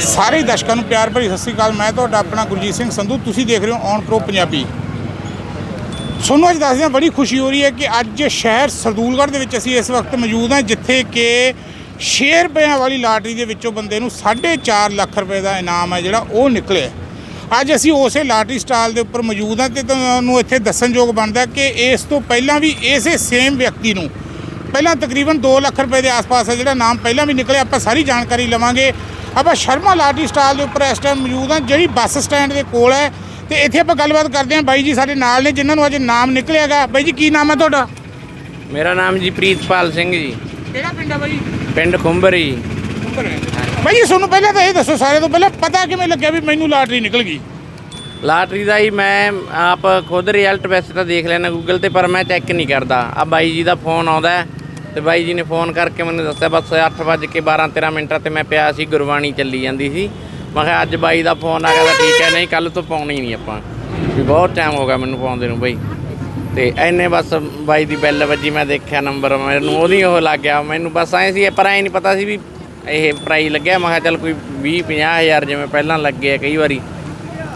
ਸਾਰੇ ਦਰਸ਼ਕਾਂ ਨੂੰ ਪਿਆਰ ਭਰੀ ਸਤਿ ਸ੍ਰੀ ਅਕਾਲ। ਮੈਂ ਤੁਹਾਡਾ ਆਪਣਾ ਗੁਰਜੀਤ ਸਿੰਘ ਸੰਧੂ। ਤੁਸੀਂ ਦੇਖ ਰਹੇ ਹੋ ਔਨ ਪ੍ਰੋ ਪੰਜਾਬੀ। ਤੁਹਾਨੂੰ ਅੱਜ ਦੱਸਦੇ ਹਾਂ ਬੜੀ ਖੁਸ਼ੀ ਹੋ ਰਹੀ ਹੈ ਕਿ ਅੱਜ ਸ਼ਹਿਰ ਸਰਦੂਲਗੜ੍ਹ ਦੇ ਵਿੱਚ ਅਸੀਂ ਇਸ ਵਕਤ ਮੌਜੂਦ ਹਾਂ, ਜਿੱਥੇ ਕਿ 6 ਰੁਪਏ ਵਾਲੀ ਲਾਟਰੀ ਦੇ ਵਿੱਚੋਂ ਬੰਦੇ ਨੂੰ 4.5 ਲੱਖ ਰੁਪਏ ਦਾ ਇਨਾਮ ਹੈ ਜਿਹੜਾ ਉਹ ਨਿਕਲਿਆ ਅੱਜ ਅਸੀਂ ਉਸੇ ਲਾਟਰੀ ਸਟਾਲ ਦੇ ਉੱਪਰ ਮੌਜੂਦ ਹਾਂ ਤੇ ਤੁਹਾਨੂੰ ਇੱਥੇ ਦੱਸਣਯੋਗ ਬਣਦਾ ਕਿ ਇਸ ਤੋਂ ਪਹਿਲਾਂ ਵੀ ਇਸੇ ਸੇਮ ਵਿਅਕਤੀ ਨੂੰ ਪਹਿਲਾਂ ਤਕਰੀਬਨ 2 ਲੱਖ ਰੁਪਏ ਦੇ ਆਸ-ਪਾਸ ਹੈ ਜਿਹੜਾ ਨਾਮ ਪਹਿਲਾਂ ਵੀ ਨਿਕਲਿਆ, ਆਪਾਂ ਸਾਰੀ ਜਾਣਕਾਰੀ ਲਵਾਂਗੇ। ਆਪਾਂ ਸ਼ਰਮਾ ਲਾਟਰੀ ਸਟਾਲ ਦੇ ਉੱਪਰ ਇਸ ਟਾਈਮ ਮੌਜੂਦ ਹਾਂ ਜਿਹੜੀ ਬੱਸ ਸਟੈਂਡ ਦੇ ਕੋਲ ਹੈ। ਤੇ ਇੱਥੇ ਆਪਾਂ ਗੱਲਬਾਤ ਕਰਦੇ ਹਾਂ ਬਾਈ ਜੀ ਸਾਡੇ ਨਾਲ ਨੇ ਜਿਨ੍ਹਾਂ ਨੂੰ ਅੱਜ ਨਾਮ ਨਿਕਲਿਆਗਾ ਬਾਈ ਜੀ ਕੀ ਨਾਮ ਹੈ ਤੁਹਾਡਾ? ਮੇਰਾ ਨਾਮ ਜੀ ਪ੍ਰੀਤਪਾਲ ਸਿੰਘ ਜੀ। ਕਿਹੜਾ ਪਿੰਡ ਹੈ ਬਾਈ? ਪਿੰਡ ਖੁੰਬਰੀ। ਬਾਈ ਜੀ ਤੁਹਾਨੂੰ ਪਹਿਲਾਂ ਤਾਂ ਇਹ ਦੱਸੋ ਸਾਰੇ ਤੋਂ ਪਹਿਲਾਂ ਪਤਾ ਕਿਵੇਂ ਲੱਗਿਆ ਵੀ ਮੈਨੂੰ ਲਾਟਰੀ ਨਿਕਲ ਗਈ? ਲਾਟਰੀ ਦਾ ਹੀ ਮੈਂ ਆਪ ਖੁਦ ਰਿਜ਼ਲਟ ਵੈਸੇ ਤਾਂ ਦੇਖ ਲੈਣਾ ਗੂਗਲ ਤੇ ਪਰ ਮੈਂ ਚੈੱਕ ਨਹੀਂ ਕਰਦਾ। ਆ ਬਾਈ ਜੀ ਦਾ ਫੋਨ ਆਉਂਦਾ ਤੇ ਬਾਈ ਜੀ ਨੇ ਫੋਨ ਕਰਕੇ ਮੈਨੂੰ ਦੱਸਿਆ, ਬਸ 8 ਵਜੇ ਕੇ 12 13 ਮਿੰਟਾਂ ਤੇ ਮੈਂ ਪਿਆ ਸੀ ਗੁਰਬਾਣੀ ਚੱਲੀ ਜਾਂਦੀ ਸੀ। ਮੈਂ ਕਿਹਾ ਅੱਜ ਬਾਈ ਦਾ ਫੋਨ ਆ ਗਿਆ ਤਾਂ ਠੀਕ ਹੈ, ਨਹੀਂ ਕੱਲ ਤੋਂ ਪਾਉਣੀ ਨਹੀਂ ਆਪਾਂ। ਵੀ ਬਹੁਤ ਟਾਈਮ ਹੋ ਗਿਆ ਮੈਨੂੰ ਪਾਉਂਦੇ ਨੂੰ ਬਾਈ। ਤੇ ਐਨੇ ਬਸ ਬਾਈ ਦੀ ਬੈਲ ਵੱਜੀ, ਮੈਂ ਦੇਖਿਆ ਨੰਬਰ ਮੈਨੂੰ ਉਹਦੀ ਉਹ ਲੱਗ ਗਿਆ। ਮੈਨੂੰ ਬਸ ਐ ਸੀ, ਪਰ ਐ ਨਹੀਂ ਪਤਾ ਸੀ ਵੀ ਇਹ ਪ੍ਰਾਈਜ਼ ਲੱਗਿਆ। ਮੈਂ ਕਿਹਾ ਚੱਲ ਕੋਈ 20 50 ਹਜ਼ਾਰ ਜਿਵੇਂ ਪਹਿਲਾਂ ਲੱਗੇ ਆ ਕਈ ਵਾਰੀ।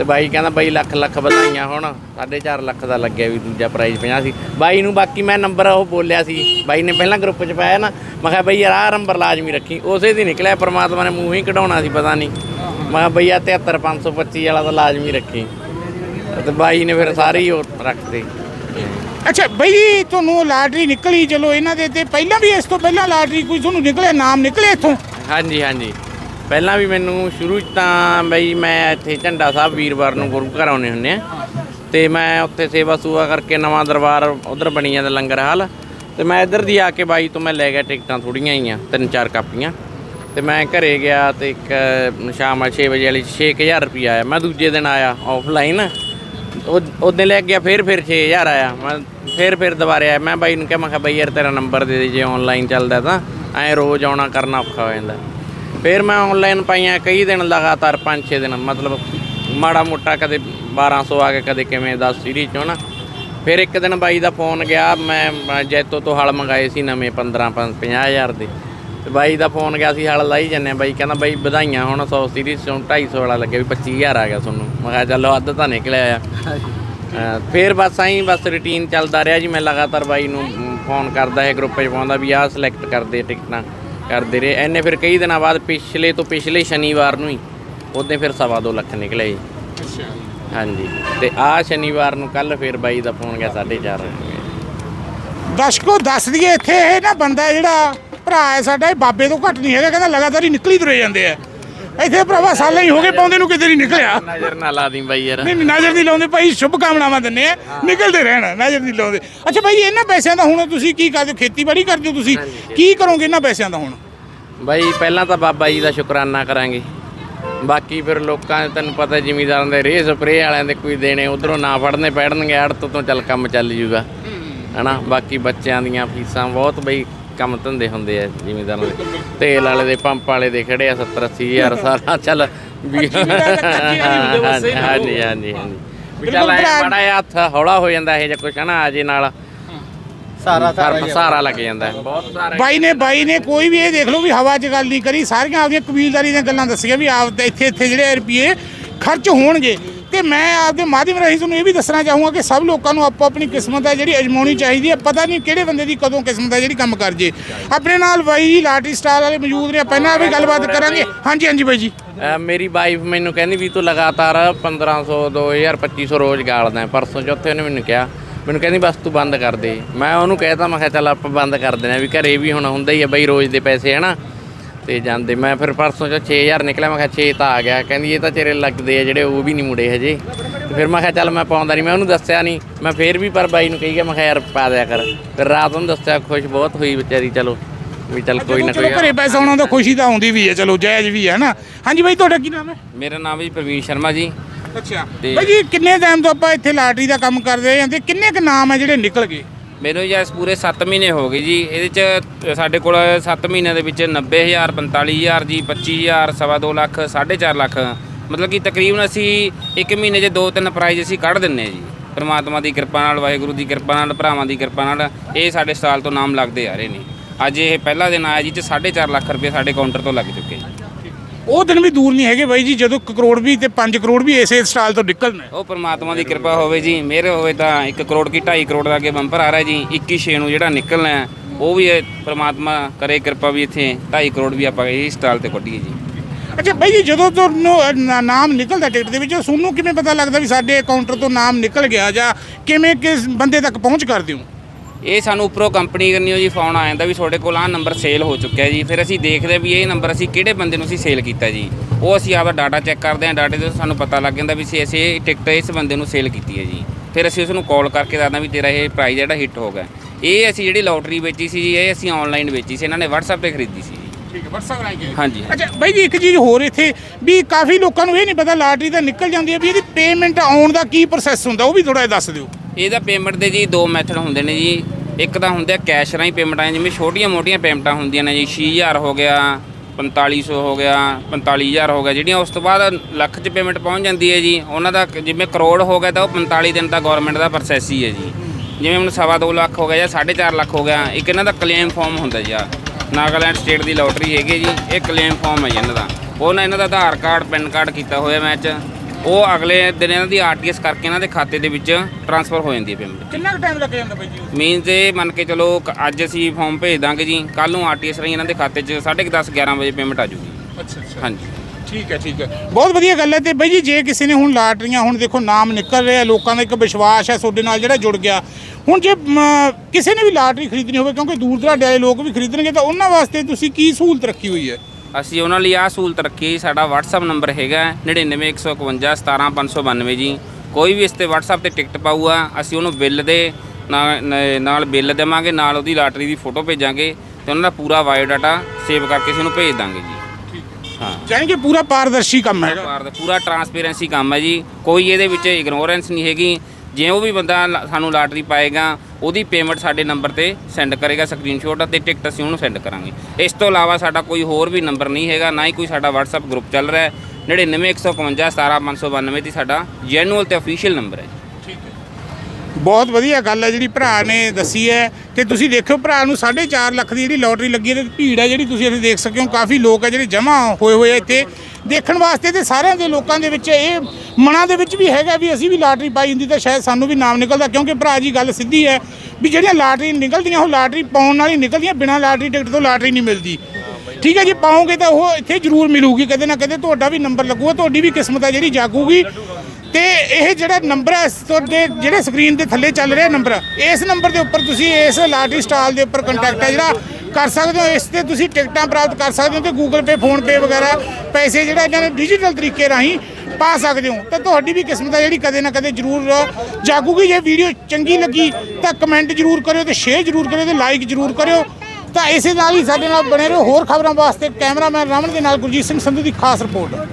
ਤੇ ਬਾਈ ਕਹਿੰਦਾ ਬਾਈ ਲੱਖ ਲੱਖ ਵਧਾਈਆਂ ਹੁਣ 4.5 ਲੱਖ ਦਾ ਲੱਗਿਆ ਵੀ ਦੂਜਾ ਪ੍ਰਾਈਜ਼ 50 ਸੀ। ਬਾਈ ਨੂੰ ਬਾਕੀ ਮੈਂ ਨੰਬਰ ਉਹ ਬੋਲਿਆ ਸੀ ਬਾਈ ਨੇ ਪਹਿਲਾਂ ਗਰੁੱਪ 'ਚ ਪਾਇਆ ਨਾ ਮੈਂ ਕਿਹਾ ਬਈ ਯਾਰ ਆਹ ਨੰਬਰ ਲਾਜ਼ਮੀ ਰੱਖੀ ਉਸੇ ਦੀ ਨਿਕਲਿਆ ਪ੍ਰਮਾਤਮਾ ਨੇ ਮੂੰਹ ਹੀ ਕਢਾਉਣਾ ਸੀ ਪਤਾ ਨਹੀਂ। ਮੈਂ ਕਿਹਾ ਬਈ ਆ 73525 ਵਾਲਾ ਤਾਂ ਲਾਜ਼ਮੀ ਰੱਖੀ। ਤੇ ਬਾਈ ਨੇ ਫਿਰ ਸਾਰੇ ਹੀ ਉਹ ਰੱਖਦੇ ਅੱਛਾ ਬਾਈ ਤੁਹਾਨੂੰ ਲਾਟਰੀ ਨਿਕਲੀ ਚਲੋ ਇਹਨਾਂ ਦੇ ਤੇ ਪਹਿਲਾਂ ਵੀ ਇਸ ਤੋਂ ਪਹਿਲਾਂ ਲਾਟਰੀ ਕੋਈ ਤੁਹਾਨੂੰ ਨਿਕਲਿਆ ਨਾਮ ਨਿਕਲੇ ਇੱਥੋਂ? ਹਾਂਜੀ ਹਾਂਜੀ। ਪਹਿਲਾਂ ਵੀ ਮੈਨੂੰ ਸ਼ੁਰੂ 'ਚ ਤਾਂ ਬਈ ਮੈਂ ਇੱਥੇ ਝੰਡਾ ਸਾਹਿਬ ਵੀਰਵਾਰ ਨੂੰ ਗੁਰੂ ਘਰ ਆਉਨੇ ਹੁੰਨੇ ਆ। ਤੇ ਮੈਂ ਉੱਥੇ ਸੇਵਾ ਸੂਆ ਕਰਕੇ ਨਵਾਂ ਦਰਬਾਰ ਉਧਰ ਬਣੀ ਜਾਂਦਾ ਲੰਗਰ ਹਾਲ। ਤੇ ਮੈਂ ਇੱਧਰ ਦੀ ਆ ਕੇ ਬਾਈ ਤੋਂ ਮੈਂ ਲੈ ਗਿਆ ਟਿਕਟਾਂ ਥੋੜੀਆਂ ਹੀ ਆ ਤਿੰਨ ਚਾਰ ਕਾਪੀਆਂ। ਤੇ ਮੈਂ ਘਰੇ ਗਿਆ ਤੇ ਇੱਕ ਸ਼ਾਮ 6 ਵਜੇ ਵਾਲੀ 'ਚ 6000 ਰੁਪਇਆ ਆਇਆ। ਮੈਂ ਦੂਜੇ ਦਿਨ ਆਇਆ ਆਫਲਾਈਨ ਉਹਦੇ ਲੈ ਗਿਆ, ਫਿਰ ਫਿਰ 6000 ਆਇਆ। ਮੈਂ ਫਿਰ ਫਿਰ ਦੁਬਾਰੇ ਆਇਆ। ਮੈਂ ਬਾਈ ਨੂੰ ਕਿਹਾ, ਮੈਂ ਕਿਹਾ, ਬਾਈ ਯਾਰ ਤੇਰਾ ਨੰਬਰ ਦੇ ਦੇ, ਜੇ ਆਨਲਾਈਨ ਚੱਲਦਾ ਤਾਂ। ਐ ਰੋਜ਼ ਆਉਣਾ, ਕਰਨਾ ਔਖਾ ਹੋ ਜਾਂਦਾ। ਫਿਰ ਮੈਂ ਆਨਲਾਈਨ ਪਾਈਆਂ ਕਈ ਦਿਨ ਲਗਾਤਾਰ 5-6 ਦਿਨ ਮਤਲਬ ਮਾੜਾ ਮੋਟਾ ਕਦੇ 1200 ਆ ਕੇ ਕਦੇ ਕਿਵੇਂ 10 ਸੀਰੀਜ਼ ਚੋਂ ਨਾ। ਫਿਰ ਇੱਕ ਦਿਨ ਬਾਈ ਦਾ ਫੋਨ ਗਿਆ ਮੈਂ ਜੈਤੋ ਤੋਂ ਹਲ ਮੰਗਾਏ ਸੀ ਨਵੇਂ 15 50000 ਦੇ। ਤੇ ਬਾਈ ਦਾ ਫੋਨ ਗਿਆ ਸੀ ਹਲ ਲਾਈ ਜੰਨੇ ਬਾਈ ਕਹਿੰਦਾ ਬਾਈ ਵਧਾਈਆਂ ਹੁਣ 100 ਸੀਰੀਜ਼ ਚੋਂ 250 ਵਾਲਾ ਲੱਗਿਆ ਵੀ 25000 ਆ ਗਿਆ ਤੁਹਾਨੂੰ। ਮੈਂ ਕਿਹਾ ਚਲੋ ਅੱਧ ਤਾਂ ਨਿਕਲਿਆ ਆ। ਫਿਰ ਬਸ ਐਂ ਬਸ ਰੁਟੀਨ ਚੱਲਦਾ ਰਿਹਾ ਜੀ। ਮੈਂ ਲਗਾਤਾਰ ਬਾਈ ਨੂੰ ਫੋਨ ਕਰਦਾ ਹੈ ਗਰੁੱਪ 'ਚ ਪਾਉਂਦਾ ਵੀ ਆਹ ਸਿਲੈਕਟ ਕਰਦੇ ਟਿਕਟਾਂ। ਕਰਦੇ ਰਹੇ। ਐਨੇ ਫਿਰ ਕਈ ਦਿਨਾਂ ਬਾਅਦ ਪਿਛਲੇ ਤੋਂ ਪਿਛਲੇ ਸ਼ਨੀਵਾਰ ਨੂੰ ਹੀ ਉਹਦੇ ਫਿਰ ਸਵਾ ਦੋ ਲੱਖ ਨਿਕਲੇ ਜੀ। ਅੱਛਾ ਹਾਂਜੀ। ਤੇ ਆਹ ਸ਼ਨੀਵਾਰ ਨੂੰ ਕੱਲ ਫਿਰ ਬਾਈ ਦਾ ਫੋਨ ਗਿਆ 4.5 ਦਰਸ਼ਕੋ ਦੱਸ ਦਈਏ ਇੱਥੇ ਇਹ ਨਾ ਬੰਦਾ ਜਿਹੜਾ ਭਰਾ ਹੈ ਸਾਡਾ ਇਹ ਬਾਬੇ ਤੋਂ ਘੱਟ ਨਹੀਂ ਹੈਗਾ ਕਹਿੰਦਾ ਲਗਾਤਾਰ ਹੀ ਨਿਕਲੀ ਤੁਰੇ ਜਾਂਦੇ ਆ। ਇੱਥੇ ਭਰਾਵਾ ਸਾਲਾਂ ਹੀ ਹੋ ਗਏ ਪਾਉਂਦੇ ਨੂੰ ਕਿਤੇ ਨਹੀਂ ਨਿਕਲਿਆ। ਨਜ਼ਰ ਨਾ ਲਾ ਦੀ ਬਾਈ ਯਾਰ। ਨਹੀਂ ਨਹੀਂ, ਨਜ਼ਰ ਨਹੀਂ ਲਾਉਂਦੇ ਭਾਈ ਸ਼ੁਭ ਕਾਮਨਾਵਾਂ ਦਿੰਨੇ ਆ ਨਿਕਲਦੇ ਰਹਿਣ ਨਜ਼ਰ ਨਹੀਂ ਲਾਉਂਦੇ। ਅੱਛਾ ਭਾਈ ਇਹਨਾਂ ਪੈਸਿਆਂ ਦਾ ਹੁਣ ਤੁਸੀਂ ਕੀ ਕਰਦੇ? ਹੋ ਖੇਤੀਬਾੜੀ ਕਰਦੇ ਹੋ ਤੁਸੀਂ? ਕੀ ਕਰੋਗੇ ਇਹਨਾਂ ਪੈਸਿਆਂ ਦਾ ਹੁਣ? ਬਾਈ ਪਹਿਲਾਂ ਤਾਂ ਬਾਬਾ ਜੀ ਦਾ ਸ਼ੁਕਰਾਨਾ ਕਰਾਂਗੇ। ਬਾਕੀ ਫਿਰ ਲੋਕਾਂ ਦੇ ਤੈਨੂੰ ਪਤਾ ਜ਼ਿਮੀਦਾਰਾਂ ਦੇ ਰੇਹ ਸਪਰੇਅ ਵਾਲਿਆਂ ਦੇ ਕੋਈ ਦੇਣੇ ਉਧਰੋਂ ਨਾ ਫੜਨੇ ਪੈਣਗੇ ਅੜਤ ਤੋਂ ਚੱਲ ਕੰਮ ਚੱਲ ਜੂਗਾ। ਹਨਾ? ਬਾਕੀ ਬੱਚਿਆਂ ਦੀਆਂ ਫੀਸਾਂ ਬਹੁਤ ਬਈ ਕੰਮ ਧੰਦੇ ਹੁੰਦੇ ਆ ਜ਼ਿਮੀਦਾਰਾਂ ਦੇ। ਤੇਲ ਵਾਲੇ ਦੇ ਪੰਪ ਵਾਲੇ ਦੇ ਖੜੇ ਆ 70 80 ਹਜ਼ਾਰ ਸਾਰਾ ਚੱਲ ਵੀ ਹਾਂਜੀ ਹਾਂਜੀ ਹਾਂਜੀ ਵੀ ਬਿਲਕੁਲ ਚੱਲ ਐ ਬੜਾ ਹੱਥ ਹੌਲਾ ਹੋ ਜਾਂਦਾ ਇਹ ਜਾਂ ਕੁਛ ਹਨਾ ਅਜੇ ਨਾਲ ਸਾਰਾ ਸਾਰਾ ਲੱਗ ਜਾਂਦਾ। ਹੈ। ਬਹੁਤ ਸਾਰੇ ਬਾਈ ਨੇ ਬਾਈ ਨੇ ਕੋਈ ਵੀ ਇਹ ਦੇਖ ਲਓ ਵੀ ਹਵਾ 'ਚ ਗੱਲ ਨਹੀਂ ਕਰੀ ਸਾਰੀਆਂ ਆਪਦੀਆਂ ਕਬੀਲਦਾਰੀ ਦੀਆਂ ਗੱਲਾਂ ਦੱਸੀਆਂ ਵੀ ਆਪ ਇੱਥੇ ਇੱਥੇ ਜਿਹੜੇ ਰੁਪਏ ਖਰਚ ਹੋਣਗੇ। ਤੇ ਮੈਂ ਆਪਦੇ ਮਾਧਿਅਮ ਰਾਹੀਂ ਤੁਹਾਨੂੰ ਇਹ ਵੀ ਦੱਸਣਾ ਚਾਹੂੰਗਾ ਕਿ ਸਭ ਲੋਕਾਂ ਨੂੰ ਆਪੋ ਆਪਣੀ ਕਿਸਮਤ ਹੈ ਜਿਹੜੀ ਅਜਮਾਉਣੀ ਚਾਹੀਦੀ ਹੈ। ਪਤਾ ਨਹੀਂ ਕਿਹੜੇ ਬੰਦੇ ਦੀ ਕਦੋਂ ਕਿਸਮਤ ਹੈ ਜਿਹੜੀ ਕੰਮ ਕਰ ਜੇ। ਆਪਣੇ ਨਾਲ ਬਾਈ ਜੀ, ਲਾਟਰੀ ਸਟਾਰ ਵਾਲੇ ਮੌਜੂਦ ਨੇ ਪਹਿਲਾਂ ਵੀ ਗੱਲਬਾਤ ਕਰਾਂਗੇ। ਹਾਂਜੀ ਹਾਂਜੀ ਬਾਈ ਜੀ। ਮੇਰੀ ਵਾਈਫ ਮੈਨੂੰ ਕਹਿੰਦੀ ਵੀ ਤੂੰ ਲਗਾਤਾਰ 1500 2000 2500 ਰੋਜ਼ ਗਾਲਦਾ ਪਰਸੋਂ ਚੌਥੇ ਉਹਨੇ ਮੈਨੂੰ ਕਿਹਾ, ਮੈਨੂੰ ਕਹਿੰਦੀ ਬਸ ਤੂੰ ਬੰਦ ਕਰ ਦੇ। ਮੈਂ ਉਹਨੂੰ ਕਹਿਤਾ, ਮੈਂ ਕਿਹਾ ਚੱਲ ਆਪਾਂ ਬੰਦ ਕਰ ਦੇਣਾ ਵੀ ਘਰੇ ਵੀ ਹੁਣ ਹੁੰਦਾ ਹੀ ਆ ਬਈ ਰੋਜ਼ ਦੇ ਪੈਸੇ ਹਨਾ ਤੇ ਜਾਂਦੇ। ਮੈਂ ਫਿਰ ਪਰਸੋਂ ਚ 6000 ਨਿਕਲਿਆ ਮੈਂ ਕਿਹਾ 6 ਤਾਂ ਆ ਗਿਆ। ਕਹਿੰਦੀ ਇਹ ਤਾਂ ਤੇਰੇ ਲੱਗਦੇ ਆ ਜਿਹੜੇ ਉਹ ਵੀ ਨਹੀਂ ਮੁੜੇ ਹਜੇ। ਤੇ ਫਿਰ ਮੈਂ ਕਿਹਾ ਚੱਲ ਮੈਂ ਪਾਉਂਦਾ ਨਹੀਂ ਮੈਂ ਉਹਨੂੰ ਦੱਸਿਆ ਨਹੀਂ। ਮੈਂ ਫੇਰ ਵੀ ਪਰ ਬਾਈ ਨੂੰ ਕਹੀ ਗਿਆ ਮੈਂ ਕਿਹਾ ਯਾਰ ਪਾ ਦਿਆ ਕਰ। ਫਿਰ ਰਾਤ ਨੂੰ ਦੱਸਿਆ ਖੁਸ਼ ਬਹੁਤ ਹੋਈ ਵਿਚਾਰੀ ਚਲੋ ਵੀ ਚੱਲ ਕੋਈ ਨਾ ਚਲੋ ਕੋਈ ਘਰੇ ਪੈਸਾ ਆਉਣਾ ਤਾਂ ਖੁਸ਼ੀ ਤਾਂ ਆਉਂਦੀ ਵੀ ਹੈ ਚਲੋ ਜਾਇਜ਼ ਵੀ ਹੈ ਨਾ। ਹਾਂਜੀ ਬਾਈ ਤੁਹਾਡਾ ਕੀ ਨਾਮ ਹੈ? ਮੇਰਾ ਨਾਮ ਹੈ ਜੀ ਪ੍ਰਵੀਨ ਸ਼ਰਮਾ ਜੀ। ਅੱਛਾ। ਤੇ- ਬਾਈ ਜੀ ਕਿੰਨੇ ਟਾਈਮ ਤੋਂ ਆਪਾਂ ਇੱਥੇ ਲਾਟਰੀ ਦਾ ਕੰਮ ਕਰਦੇ ਆਂ? ਤੇ ਕਿੰਨੇ ਕ ਨਾਮ ਹੈ ਜਿਹੜੇ ਨਿਕਲ ਗਏ? ਮੈਨੂੰ ਜੀ ਇਸ ਪੂਰੇ 7 ਮਹੀਨੇ ਹੋ ਗਏ ਜੀ, ਇਹਦੇ ਚ ਸਾਡੇ ਕੋਲ 7 ਮਹੀਨਿਆਂ ਦੇ ਵਿੱਚ 90000 45000 ਜੀ 25000 ਸਵਾ ਦੋ ਲੱਖ 4.5 ਲੱਖ। ਮਤਲਬ ਕਿ ਤਕਰੀਬਨ ਅਸੀਂ ਇੱਕ ਮਹੀਨੇ 'ਚ ਦੋ ਤਿੰਨ ਪ੍ਰਾਈਜ਼ ਅਸੀਂ ਕੱਢ ਦਿੰਨੇ ਜੀ। ਪਰਮਾਤਮਾ ਦੀ ਕਿਰਪਾ ਨਾਲ, ਵਾਹਿਗੁਰੂ ਦੀ ਕਿਰਪਾ ਨਾਲ, ਭਰਾਵਾਂ ਦੀ ਕਿਰਪਾ ਨਾਲ, ਇਹ ਸਾਡੇ ਸਾਲ ਤੋਂ ਨਾਮ ਲੱਗਦੇ ਆ ਰਹੇ ਨੇ। ਅੱਜ ਇਹ ਪਹਿਲਾ ਦਿਨ ਆਇਆ ਜੀ ਚ 4.5 ਲੱਖ ਰੁਪਏ ਸਾਡੇ ਕਾਊਂਟਰ ਤੋਂ ਲੱਗ ਚੁੱਕੇ ਜੀ। ਉਹ ਦਿਨ ਵੀ ਦੂਰ ਨਹੀਂ ਹੈਗੇ ਬਾਈ ਜੀ ਜਦੋਂ ਕਰੋੜ ਵੀ ਤੇ 5 ਕਰੋੜ ਵੀ ਇਸੇ ਸਟਾਲ ਤੋਂ ਨਿਕਲਣਾ। ਉਹ ਪ੍ਰਮਾਤਮਾ ਦੀ ਕਿਰਪਾ ਹੋਵੇ ਜੀ ਮਿਹਰ ਹੋਵੇ ਤਾਂ 1 ਕਰੋੜ ਕੀ 2.5 ਕਰੋੜ ਦਾ ਅੱਗੇ ਬੰਪਰ ਆ ਰਿਹਾ ਜੀ 21 ਛੇ ਨੂੰ ਜਿਹੜਾ ਨਿਕਲਣਾ ਉਹ ਵੀ ਪ੍ਰਮਾਤਮਾ ਕਰੇ ਕਿਰਪਾ ਵੀ ਇੱਥੇ 2.5 ਕਰੋੜ ਵੀ ਆਪਾਂ ਇਹ ਸਟਾਲ ਤੇ ਕੱਢੀਏ ਜੀ। ਅੱਛਾ ਬਾਈ ਜੀ ਜਦੋਂ ਤੁਹਾਨੂੰ ਨਾਮ ਨਿਕਲਦਾ ਟਿਕਟ ਦੇ ਵਿੱਚ ਤੁਹਾਨੂੰ ਕਿਵੇਂ ਪਤਾ ਲੱਗਦਾ ਵੀ ਸਾਡੇ ਕਾਊਂਟਰ ਤੋਂ ਨਾਮ ਨਿਕਲ ਗਿਆ ਜਾਂ ਕਿਵੇਂ ਕਿਸ ਬੰਦੇ ਤੱਕ ਪਹੁੰਚ ਕਰਦੇ ਹੋ? ਇਹ ਸਾਨੂੰ ਉੱਪਰੋਂ ਕੰਪਨੀ ਕਰਨੀ ਜੀ ਫੋਨ ਆ ਜਾਂਦਾ ਵੀ ਤੁਹਾਡੇ ਕੋਲ ਆਹ ਨੰਬਰ ਸੇਲ ਹੋ ਚੁੱਕਿਆ ਜੀ। ਫਿਰ ਅਸੀਂ ਦੇਖਦੇ ਵੀ ਇਹ ਨੰਬਰ ਅਸੀਂ ਕਿਹੜੇ ਬੰਦੇ ਨੂੰ ਅਸੀਂ ਸੇਲ ਕੀਤਾ ਜੀ। ਉਹ ਅਸੀਂ ਆਪਦਾ ਡਾਟਾ ਚੈੱਕ ਕਰਦੇ ਹਾਂ ਡਾਟੇ ਤੋਂ ਸਾਨੂੰ ਪਤਾ ਲੱਗ ਜਾਂਦਾ ਵੀ ਅਸੀਂ ਅਸੀਂ ਇਹ ਟਿਕਟ ਇਸ ਬੰਦੇ ਨੂੰ ਸੇਲ ਕੀਤੀ ਹੈ ਜੀ। ਫਿਰ ਅਸੀਂ ਉਸ ਨੂੰ ਕਾਲ ਕਰਕੇ ਦੱਸਦਾ ਵੀ ਤੇਰਾ ਇਹ ਪ੍ਰਾਈਜ਼ ਜਿਹੜਾ ਹਿੱਟ ਹੋ ਗਿਆ। ਇਹ ਅਸੀਂ ਜਿਹੜੀ ਲੋਟਰੀ ਵੇਚੀ ਸੀ ਜੀ ਇਹ ਅਸੀਂ ਆਨਲਾਈਨ ਵੇਚੀ ਸੀ ਇਹਨਾਂ ਨੇ WhatsApp ਤੇ ਖਰੀਦੀ ਸੀ ਠੀਕ ਹੈ WhatsApp ਰਾਹੀਂ ਕੇ ਹਾਂਜੀ। ਅੱਛਾ ਬਾਈ ਜੀ ਇੱਕ ਚੀਜ਼ ਹੋਰ ਇੱਥੇ ਵੀ ਕਾਫੀ ਲੋਕਾਂ ਨੂੰ ਇਹ ਨਹੀਂ ਪਤਾ ਲਾਟਰੀ ਤਾਂ ਨਿਕਲ ਜਾਂਦੀ ਹੈ ਵੀ ਇਹਦੀ ਪੇਮੈਂਟ ਆਉਣ ਦਾ ਕੀ ਪ੍ਰੋਸੈਸ ਹੁੰਦਾ ਉਹ ਵੀ ਥੋੜਾ ਜਿਹਾ ਦੱਸ ਦਿਓ। ਇਹਦਾ ਪੇਮੈਂਟ ਦੇ ਜੀ ਦੋ ਮੈਥਡ ਹੁੰਦੇ ਨੇ ਜੀ। ਇੱਕ ਤਾਂ ਹੁੰਦਾ ਕੈਸ਼ ਰਾਹੀਂ ਪੇਮੈਂਟਾਂ ਜਿਵੇਂ ਛੋਟੀਆਂ-ਮੋਟੀਆਂ ਪੇਮੈਂਟਾਂ ਹੁੰਦੀਆਂ ਨੇ ਜੀ। 6000 ਹੋ ਗਿਆ 4500 ਹੋ ਗਿਆ 45000 ਹੋ ਗਿਆ, ਜਿਹੜੀਆਂ ਉਸ ਤੋਂ ਬਾਅਦ ਲੱਖ 'ਚ ਪੇਮੈਂਟ ਪਹੁੰਚ ਜਾਂਦੀ ਹੈ ਜੀ। ਉਹਨਾਂ ਦਾ ਜਿਵੇਂ ਕਰੋੜ ਹੋ ਗਿਆ ਤਾਂ ਉਹ 45 ਦਿਨ ਦਾ ਗਵਰਨਮੈਂਟ ਦਾ ਪ੍ਰੋਸੈਸ ਹੀ ਹੈ ਜੀ। ਜਿਵੇਂ ਹੁਣ ਸਵਾ ਦੋ ਲੱਖ ਹੋ ਗਿਆ ਜਾਂ 4.5 ਲੱਖ ਹੋ ਗਿਆ, ਇੱਕ ਇਹਨਾਂ ਦਾ ਕਲੇਮ ਫਾਰਮ ਹੁੰਦਾ ਜੀ ਆ। ਨਾਗਾਲੈਂਡ ਸਟੇਟ ਦੀ ਲੋਟਰੀ ਹੈਗੀ ਜੀ, ਇਹ ਕਲੇਮ ਫਾਰਮ ਹੈ ਜੀ ਇਹਨਾਂ ਦਾ। ਉਹ ਨਾ ਇਹਨਾਂ ਦਾ ਆਧਾਰ ਕਾਰਡ, ਪੈਨ ਕਾਰਡ ਕੀਤਾ ਹੋਇਆ ਮੈਚ ਉਹ ਅਗਲੇ ਦਿਨ ਇਹਨਾਂ ਦੀ ਆਰਟੀਐਸ ਕਰਕੇ ਇਹਨਾਂ ਦੇ ਖਾਤੇ ਦੇ ਵਿੱਚ ਟ੍ਰਾਂਸਫਰ ਹੋ ਜਾਂਦੀ ਹੈ ਪੇਮੈਂਟ ਕਿੰਨਾ ਕੁ ਟਾਈਮ ਲੱਗ ਜਾਂਦਾ ਬਾਈ ਜੀ ਮੀਨਸ ਇਹ ਮੰਨ ਕੇ ਚਲੋ ਕ- ਅੱਜ ਅਸੀਂ ਫਾਰਮ ਭੇਜ ਦਾਂਗੇ ਜੀ ਕੱਲ ਨੂੰ ਆਰਟੀਐਸ ਰਾਹੀਂ ਇਹਨਾਂ ਦੇ ਖਾਤੇ 'ਚ 10:30 11 ਵਜੇ ਪੇਮੈਂਟ ਆ ਜੂਗੀ ਅੱਛਾ ਅੱਛਾ। ਹਾਂਜੀ। ਠੀਕ ਹੈ ਠੀਕ ਹੈ। ਬਹੁਤ ਵਧੀਆ ਗੱਲ ਹੈ ਤੇ ਬਾਈ ਜੀ ਜੇ ਕਿਸੇ ਨੇ ਹੁਣ ਲਾਟਰੀਆਂ ਹੁਣ ਦੇਖੋ ਨਾਮ ਨਿਕਲ ਰਿਹਾ ਲੋਕਾਂ ਦਾ ਇੱਕ ਵਿਸ਼ਵਾਸ ਹੈ ਤੁਹਾਡੇ ਨਾਲ ਜਿਹੜਾ ਜੁੜ ਗਿਆ। ਹੁਣ ਜੇ ਮ, ਕਿਸੇ ਨੇ ਵੀ ਲਾਟਰੀ ਖਰੀਦਣੀ ਹੋਵੇ ਕਿਉਂਕਿ ਦੂਰ ਦਰਾਡੇ ਵਾਲੇ ਲੋਕ ਵੀ ਖਰੀਦਣਗੇ ਤਾਂ ਉਹਨਾਂ ਵਾਸਤੇ ਤੁਸੀਂ ਕੀ ਸਹੂਲਤ ਰੱਖੀ ਹੋਈ ਹੈ? ਅਸੀਂ ਉਹਨਾਂ ਲਈ ਆਹ ਸਹੂਲਤ ਰੱਖੀ ਸਾਡਾ WhatsApp ਨੰਬਰ ਹੈਗਾ 99151 ਜੀ। ਕੋਈ ਵੀ ਇਸ ਤੇ WhatsApp ਤੇ ਟਿਕਟ ਪਾਊਗਾ ਅਸੀਂ ਉਹਨੂੰ ਬਿੱਲ ਦੇ ਨਾਲ- ਬਿੱਲ ਦੇਵਾਂਗੇ ਨਾਲ ਉਹਦੀ ਲਾਟਰੀ ਦੀ ਫੋਟੋ ਭੇਜਾਂਗੇ ਤੇ ਉਹਨਾਂ ਦਾ ਪੂਰਾ ਬਾਇਓ ਡਾਟਾ ਸੇਵ ਕਰਕੇ ਅਸੀਂ ਉਹਨੂੰ ਭੇਜ ਦਾਂਗੇ ਜੀ। ਹਾਂ। ਜਾਣੀ ਕਿ ਪੂਰਾ ਪਾਰਦਰਸ਼ੀ ਕੰਮ ਹੈਗਾ। ਪੂਰਾ ਟਰਾਂਸਪੇਰੈਂਸੀ ਕੰਮ ਹੈ ਜੀ। ਕੋਈ ਇਹਦੇ ਵਿੱਚ ਇਗਨੋਰੈਂਸ ਨਹੀਂ ਹੈਗੀ। ਜੇ ਉਹ ਵੀ ਬੰਦਾ ਲਾ- ਸਾਨੂੰ ਲਾਟਰੀ ਪਾਏਗਾ, ਉਹਦੀ ਪੇਮੈਂਟ ਸਾਡੇ ਨੰਬਰ ਤੇ ਸੈਂਡ ਕਰੇਗਾ ਸਕਰੀਨਸ਼ਾਟ ਅਤੇ ਟਿਕਟ ਅਸੀਂ ਉਹਨੂੰ ਸੈਂਡ ਕਰਾਂਗੇ। ਇਸ ਤੋਂ ਇਲਾਵਾ ਸਾਡਾ ਕੋਈ ਹੋਰ ਵੀ ਨੰਬਰ ਨਹੀਂ ਹੈਗਾ, ਨਾ ਹੀ ਕੋਈ ਸਾਡਾ WhatsApp ਗਰੁੱਪ ਚੱਲ ਰਿਹਾ। ਹੈ 99151 ਦੀ ਸਾਡਾ ਜੈਨੂਅਲ ਤੇ ਅਫੀਸ਼ੀਅਲ ਨੰਬਰ ਹੈ ਬਹੁਤ ਵਧੀਆ ਗੱਲ ਹੈ, ਜਿਹੜੀ ਭਰਾ ਨੇ ਦੱਸੀ ਹੈ। ਤੇ ਤੁਸੀਂ ਦੇਖਿਓ, ਭਰਾ ਨੂੰ 4.5 ਲੱਖ ਦੀ ਜਿਹੜੀ ਲੋਟਰੀ ਲੱਗੀ ਹੈ ਤੇ ਭੀੜ ਹੈ, ਜਿਹੜੀ ਤੁਸੀਂ ਇੱਥੇ ਦੇਖ ਸਕਦੇ ਹੋ। ਕਾਫੀ ਲੋਕ ਹੈ, ਜਿਹੜੇ ਜਮ੍ਹਾਂ ਹੋਏ ਹੋਏ ਆ ਇੱਥੇ। ਦੇਖਣ ਵਾਸਤੇ ਤੇ ਸਾਰਿਆਂ ਦੇ ਲੋਕਾਂ ਦੇ ਵਿੱਚ ਇਹ ਮਨਾਂ ਦੇ ਵਿੱਚ ਵੀ ਹੈਗਾ ਵੀ ਅਸੀਂ ਵੀ ਲਾਟਰੀ ਪਾਈ ਹੁੰਦੀ ਤਾਂ ਸ਼ਾਇਦ ਸਾਨੂੰ ਵੀ ਨਾਮ ਨਿਕਲਦਾ, ਕਿਉਂਕਿ ਭਰਾ ਜੀ ਗੱਲ ਸਿੱਧੀ ਹੈ ਵੀ ਜਿਹੜੀਆਂ ਲਾਟਰੀ ਨਿਕਲਦੀਆਂ, ਉਹ ਲਾਟਰੀ ਪਾਉਣ ਨਾਲ ਹੀ ਨਿਕਲਦੀਆਂ, ਬਿਨਾਂ ਲਾਟਰੀ ਟਿਕਟ ਤੋਂ ਲਾਟਰੀ ਨਹੀਂ ਮਿਲਦੀ। ਠੀਕ ਹੈ ਜੀ, ਪਾਓਗੇ ਤਾਂ ਉਹ ਇੱਥੇ ਜ਼ਰੂਰ ਮਿਲੂਗੀ, ਕਦੇ ਨਾ ਕਦੇ ਤੁਹਾਡਾ ਵੀ ਨੰਬਰ ਲੱਗੂਗਾ, ਤੁਹਾਡੀ ਵੀ ਕਿਸਮਤ ਹੈ ਜਿਹੜੀ ਜਾਗੂਗੀ। ਤੇ ਇਹ ਜਿਹੜਾ ਨੰਬਰ ਹੈ ਤੁਹਾਡੇ ਜਿਹੜੇ ਸਕਰੀਨ ਦੇ ਥੱਲੇ ਚੱਲ ਰਿਹਾ ਨੰਬਰ ਇਸ ਨੰਬਰ ਦੇ ਉੱਪਰ ਤੁਸੀਂ ਇਸ ਲਾਟਰੀ ਸਟਾਲ ਦੇ ਉੱਪਰ ਕੰਟੈਕਟ ਹੈ ਜਿਹੜਾ, ਕਰ ਸਕਦੇ ਹੋ, ਇਸ ਤੇ ਤੁਸੀਂ ਟਿਕਟਾਂ ਪ੍ਰਾਪਤ ਕਰ ਸਕਦੇ ਹੋ ਤੇ ਗੂਗਲ ਪੇ ਫੋਨ ਪੇ ਵਗੈਰਾ, ਪੈਸੇ ਜਿਹੜਾ ਇਹਨਾਂ ਨੇ ਡਿਜੀਟਲ ਤਰੀਕੇ ਰਾਹੀਂ ਪਾ ਸਕਦੇ ਹੋ। ਤਾਂ ਤੁਹਾਡੀ ਵੀ ਕਿਸਮਤ ਹੈ ਜਿਹੜੀ ਕਦੇ ਨਾ ਕਦੇ ਜ਼ਰੂਰ ਜਾਗੂਗੀ। ਜੇ ਵੀਡੀਓ ਚੰਗੀ ਲੱਗੀ ਤਾਂ ਕਮੈਂਟ ਜ਼ਰੂਰ ਕਰਿਓ ਤੇ ਸ਼ੇਅਰ ਜ਼ਰੂਰ ਕਰਿਓ ਤੇ ਲਾਈਕ ਜ਼ਰੂਰ ਕਰਿਓ। ਤਾਂ ਇਸੇ ਨਾਲ ਹੀ ਸਾਡੇ ਨਾਲ ਬਣੇ ਰਹੋ। ਹੋਰ ਖਬਰਾਂ ਵਾਸਤੇ ਕੈਮਰਾਮੈਨ ਰਮਨ ਦੇ ਨਾਲ ਗੁਰਜੀਤ ਸਿੰਘ ਸੰਧੂ ਦੀ ਖਾਸ ਰਿਪੋਰਟ।